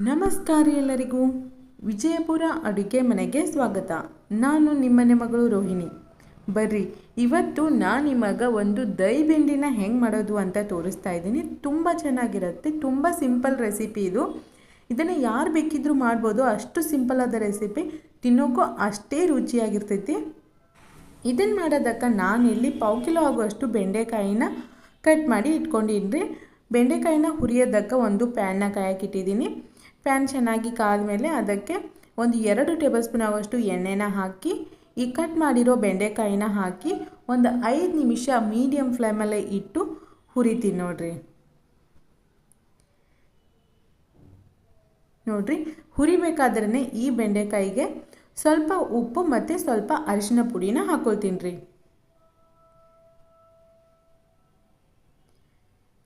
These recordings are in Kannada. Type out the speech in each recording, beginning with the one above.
ನಮಸ್ಕಾರ ಎಲ್ಲರಿಗೂ. ವಿಜಯಪುರ ಅಡುಗೆ ಮನೆಗೆ ಸ್ವಾಗತ. ನಾನು ನಿಮ್ಮನೆ ಮಗಳು ರೋಹಿಣಿ. ಬರ್ರಿ, ಇವತ್ತು ನಾನು ನಿಮಗೆ ಒಂದು ದೈ ಬೆಂಡಿನ ಹೆಂಗೆ ಮಾಡೋದು ಅಂತ ತೋರಿಸ್ತಾ ಇದ್ದೀನಿ. ತುಂಬ ಚೆನ್ನಾಗಿರುತ್ತೆ, ತುಂಬ ಸಿಂಪಲ್ ರೆಸಿಪಿ ಇದು. ಇದನ್ನು ಯಾರು ಬೇಕಿದ್ರೂ ಮಾಡ್ಬೋದು, ಅಷ್ಟು ಸಿಂಪಲ್ ಆದ ರೆಸಿಪಿ. ತಿನ್ನೋಕ್ಕೂ ಅಷ್ಟೇ ರುಚಿಯಾಗಿರ್ತೈತಿ. ಇದನ್ನು ಮಾಡೋದಕ್ಕೆ ನಾನು ಇಲ್ಲಿ ಪಾವು ಕಿಲೋ ಆಗುವಷ್ಟು ಬೆಂಡೆಕಾಯಿನ ಕಟ್ ಮಾಡಿ ಇಟ್ಕೊಂಡಿದ್ರಿ ಬೆಂಡೆಕಾಯಿನ ಹುರಿಯೋದಕ್ಕೆ ಒಂದು ಪ್ಯಾನ್ನ ಕಾಯಕ್ಕೆ ಇಟ್ಟಿದ್ದೀನಿ. ಪ್ಯಾನ್ ಚೆನ್ನಾಗಿ ಕಾದ್ಮೇಲೆ ಅದಕ್ಕೆ ಒಂದು ಎರಡು ಟೇಬಲ್ ಸ್ಪೂನ್ ಆಗುವಷ್ಟು ಎಣ್ಣೆನ ಹಾಕಿ, ಈ ಕಟ್ ಮಾಡಿರೋ ಬೆಂಡೆಕಾಯಿನ ಹಾಕಿ ಒಂದು ಐದು ನಿಮಿಷ ಮೀಡಿಯಮ್ ಫ್ಲೇಮಲ್ಲೇ ಇಟ್ಟು ಹುರಿತೀನಿ ನೋಡ್ರಿ. ನೋಡ್ರಿ ಹುರಿಬೇಕಾದ್ರೇ ಈ ಬೆಂಡೆಕಾಯಿಗೆ ಸ್ವಲ್ಪ ಉಪ್ಪು ಮತ್ತು ಸ್ವಲ್ಪ ಅರಿಶಿನ ಪುಡಿನ ಹಾಕೊಳ್ತೀನಿ ರೀ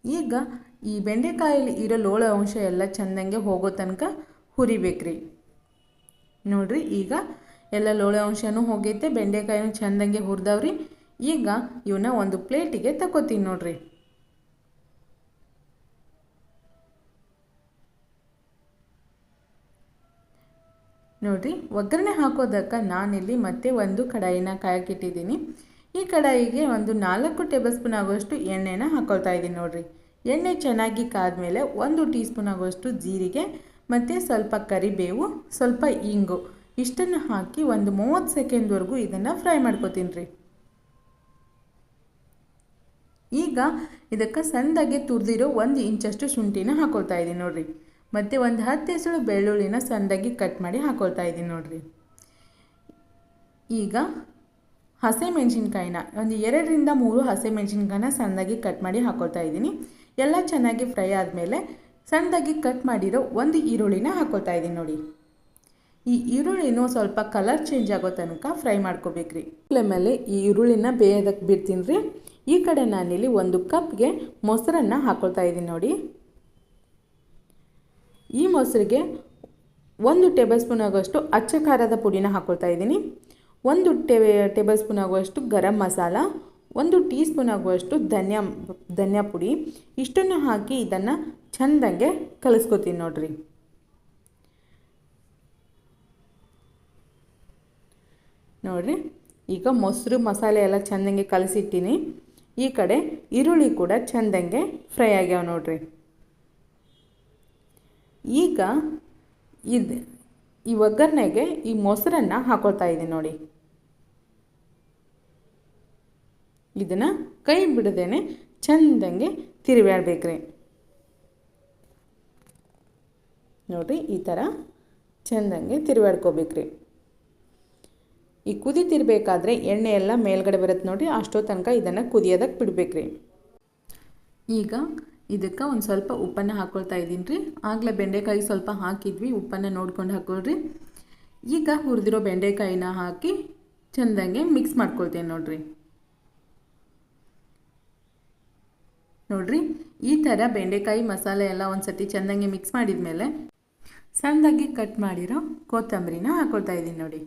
ಈಗ ಈ ಬೆಂಡೆಕಾಯಲ್ಲಿ ಇರೋ ಲೋಳ ಅಂಶ ಎಲ್ಲ ಚೆಂದಂಗೆ ಹೋಗೋ ತನಕ ಹುರಿಬೇಕ್ರಿ. ನೋಡ್ರಿ, ಈಗ ಎಲ್ಲ ಲೋಳ ಅಂಶನೂ ಹೋಗೈತೆ, ಬೆಂಡೆಕಾಯಿನೂ ಚೆಂದಂಗೆ ಹುರಿದವ್ರಿ. ಈಗ ಇವನ್ನ ಒಂದು ಪ್ಲೇಟಿಗೆ ತಗೋತೀನಿ ನೋಡ್ರಿ. ನೋಡ್ರಿ, ಒಗ್ಗರಣೆ ಹಾಕೋದಕ್ಕೆ ನಾನಿಲ್ಲಿ ಮತ್ತೆ ಒಂದು ಕಡಾಯಿನ ಕಾಯಕ್ಕಿಟ್ಟಿದ್ದೀನಿ ಈ ಕಡಾಯಿಗೆ ಒಂದು ನಾಲ್ಕು ಟೇಬಲ್ ಸ್ಪೂನ್ ಆಗುವಷ್ಟು ಎಣ್ಣೆನ ಹಾಕೊಳ್ತಾ ಇದ್ದೀನಿ ನೋಡಿರಿ. ಎಣ್ಣೆ ಚೆನ್ನಾಗಿ ಕಾದ್ಮೇಲೆ ಒಂದು ಟೀ ಸ್ಪೂನ್ ಆಗುವಷ್ಟು ಜೀರಿಗೆ, ಮತ್ತು ಸ್ವಲ್ಪ ಕರಿಬೇವು, ಸ್ವಲ್ಪ ಇಂಗು. ಇಷ್ಟನ್ನು ಹಾಕಿ ಒಂದು ಮೂವತ್ತು ಸೆಕೆಂಡ್ವರೆಗೂ ಇದನ್ನು ಫ್ರೈ ಮಾಡ್ಕೋತೀನಿ ರೀ ಈಗ ಇದಕ್ಕೆ ಸಣ್ಣದಾಗಿ ತುರಿದಿರೋ ಒಂದು ಇಂಚಷ್ಟು ಶುಂಠಿನ ಹಾಕೊಳ್ತಾ ಇದ್ದೀನಿ ನೋಡಿರಿ. ಮತ್ತು ಒಂದು ಹತ್ತು ಹೆಸರು ಬೆಳ್ಳುಳ್ಳಿನ ಸಣ್ಣದಾಗಿ ಕಟ್ ಮಾಡಿ ಹಾಕೊಳ್ತಾ ಇದ್ದೀನಿ ನೋಡಿರಿ. ಈಗ ಹಸಿಮೆಣ್ಸಿನ್ಕಾಯಿನ ಒಂದು ಎರಡರಿಂದ ಮೂರು ಹಸಿಮೆಣ್ಸಿನ್ಕಾಯಿನ ಸಣ್ಣದಾಗಿ ಕಟ್ ಮಾಡಿ ಹಾಕೊಳ್ತಾ ಇದ್ದೀನಿ ಎಲ್ಲ ಚೆನ್ನಾಗಿ ಫ್ರೈ ಆದಮೇಲೆ ಸಣ್ಣದಾಗಿ ಕಟ್ ಮಾಡಿರೋ ಒಂದು ಈರುಳ್ಳಿನ ಹಾಕ್ಕೊಳ್ತಾ ಇದ್ದೀನಿ ನೋಡಿ. ಈ ಈರುಳ್ಳಿನೂ ಸ್ವಲ್ಪ ಕಲರ್ ಚೇಂಜ್ ಆಗೋ ತನಕ ಫ್ರೈ ಮಾಡ್ಕೋಬೇಕ್ರಿ. ಮೇಲೆ ಈ ಈರುಳ್ಳಿನ ಬೇಯೋದಕ್ಕೆ ಬಿಡ್ತೀನಿ ರೀ. ಈ ಕಡೆ ನಾನಿಲ್ಲಿ ಒಂದು ಕಪ್ಗೆ ಮೊಸರನ್ನು ಹಾಕ್ಕೊಳ್ತಾ ಇದ್ದೀನಿ ನೋಡಿ. ಈ ಮೊಸರಿಗೆ ಒಂದು ಟೇಬಲ್ ಸ್ಪೂನ್ ಆಗುವಷ್ಟು ಅಚ್ಚ ಖಾರದ ಪುಡಿನ ಹಾಕ್ಕೊಳ್ತಾ ಇದ್ದೀನಿ. ಒಂದು ಟೇ, ಟೇಬಲ್ ಸ್ಪೂನ್ ಆಗುವಷ್ಟು ಗರಂ ಮಸಾಲ ಒಂದು ಟೀ ಸ್ಪೂನ್ ಆಗುವಷ್ಟು ಧನ್ಯ ಧನ್ಯ ಪುಡಿ. ಇಷ್ಟನ್ನು ಹಾಕಿ ಇದನ್ನು ಚೆಂದಂಗೆ ಕಲಿಸ್ಕೊತೀನಿ ನೋಡ್ರಿ. ನೋಡಿರಿ, ಈಗ ಮೊಸರು, ಮಸಾಲೆ ಎಲ್ಲ ಚೆಂದಂಗೆ ಕಲಸಿಟ್ಟಿನಿ. ಈ ಕಡೆ ಈರುಳ್ಳಿ ಕೂಡ ಚೆಂದಂಗೆ ಫ್ರೈ ಆಗ್ಯಾವ ನೋಡ್ರಿ. ಈಗ ಇದು, ಈ ಒಗ್ಗರಣೆಗೆ ಈ ಮೊಸರನ್ನು ಹಾಕೊಳ್ತಾ ಇದ್ದೀನಿ ನೋಡಿ. ಇದನ್ನು ಕೈ ಬಿಡದೇನೆ ಚೆಂದಂಗೆ ತಿರುವಾಡ್ಬೇಕ್ರಿ ನೋಡಿರಿ, ಈ ಥರ ಚೆಂದಂಗೆ ತಿರುವಾಡ್ಕೋಬೇಕ್ರಿ ಈ ಕುದಿತಿರ್ಬೇಕಾದ್ರೆ ಎಣ್ಣೆ ಎಲ್ಲ ಮೇಲ್ಗಡೆ ಬರುತ್ತೆ ನೋಡಿರಿ, ಅಷ್ಟೋ ತನಕ ಇದನ್ನು ಕುದಿಯೋದಕ್ಕೆ ಬಿಡಬೇಕ್ರಿ. ಈಗ ಇದಕ್ಕೆ ಒಂದು ಸ್ವಲ್ಪ ಉಪ್ಪನ್ನು ಹಾಕ್ಕೊಳ್ತಾ ಇದ್ದೀನಿ ರೀ ಆಗಲೇ ಬೆಂಡೆಕಾಯಿ ಸ್ವಲ್ಪ ಹಾಕಿದ್ವಿ, ಉಪ್ಪನ್ನು ನೋಡ್ಕೊಂಡು ಹಾಕೊಳ್ರಿ. ಈಗ ಹುರಿದಿರೋ ಬೆಂಡೆಕಾಯಿನ ಹಾಕಿ ಚೆಂದಂಗೆ ಮಿಕ್ಸ್ ಮಾಡ್ಕೊಳ್ತೀನಿ ನೋಡ್ರಿ. ನೋಡ್ರಿ, ಈ ಥರ ಬೆಂಡೆಕಾಯಿ ಮಸಾಲೆ ಎಲ್ಲ ಒಂದು ಸತಿ ಚೆಂದಂಗೆ ಮಿಕ್ಸ್ ಮಾಡಿದ ಮೇಲೆ ಸಣ್ಣದಾಗಿ ಕಟ್ ಮಾಡಿರೋ ಕೊತ್ತಂಬರಿನ ಹಾಕೊಳ್ತಾ ಇದ್ದೀನಿ ನೋಡಿ.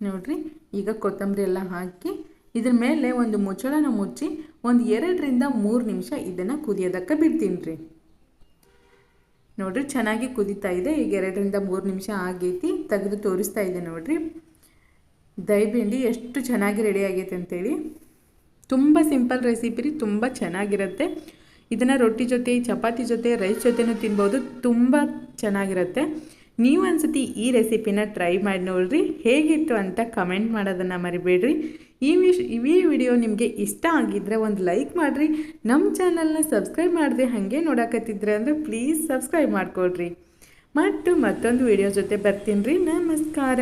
ನೋಡ್ರಿ, ಈಗ ಕೊತ್ತಂಬರಿ ಎಲ್ಲ ಹಾಕಿ ಇದ್ರ ಮೇಲೆ ಒಂದು ಮುಚ್ಚಳನ ಮುಚ್ಚಿ ಒಂದು ಎರಡರಿಂದ ಮೂರು ನಿಮಿಷ ಇದನ್ನು ಕುದಿಯೋದಕ್ಕೆ ಬಿಡ್ತೀನಿ ರೀ ನೋಡ್ರಿ, ಚೆನ್ನಾಗಿ ಕುದಿತಾ ಇದೆ, ಈಗ ಎರಡರಿಂದ ಮೂರು ನಿಮಿಷ ಆಗೈತಿ, ತೆಗೆದು ತೋರಿಸ್ತಾ ಇದೆ ನೋಡ್ರಿ. ದಹಿಬೆಂಡಿ ಎಷ್ಟು ಚೆನ್ನಾಗಿ ರೆಡಿ ಆಗೈತೆ ಅಂತೇಳಿ. ತುಂಬ ಸಿಂಪಲ್ ರೆಸಿಪಿ ರೀ, ತುಂಬ ಚೆನ್ನಾಗಿರುತ್ತೆ. ಇದನ್ನು ರೊಟ್ಟಿ ಜೊತೆ, ಚಪಾತಿ ಜೊತೆ ರೈಸ್ ಜೊತೆನೂ ತಿನ್ಬೋದು, ತುಂಬ ಚೆನ್ನಾಗಿರುತ್ತೆ. ನೀವು ಅನ್ಸತಿ ಈ ರೆಸಿಪಿನ ಟ್ರೈ ಮಾಡಿ ನೋಡ್ರಿ, ಹೇಗಿತ್ತು ಅಂತ ಕಮೆಂಟ್ ಮಾಡೋದನ್ನು ಮರಿಬೇಡ್ರಿ. ಈ ವಿಶ್ ಈ ವಿಡಿಯೋ ನಿಮಗೆ ಇಷ್ಟ ಆಗಿದ್ದರೆ ಒಂದು ಲೈಕ್ ಮಾಡಿರಿ. ನಮ್ಮ ಚಾನಲ್ನ ಸಬ್ಸ್ಕ್ರೈಬ್ ಮಾಡಿದೆ ಹಾಗೆ ನೋಡಕತ್ತಿದ್ರೆ ಅಂದರೆ ಪ್ಲೀಸ್ ಸಬ್ಸ್ಕ್ರೈಬ್ ಮಾಡ್ಕೊಳ್ರಿ. ಮತ್ತು ಮತ್ತೊಂದು ವಿಡಿಯೋ ಜೊತೆ ಬರ್ತೀನಿ ರೀ. ನಮಸ್ಕಾರ.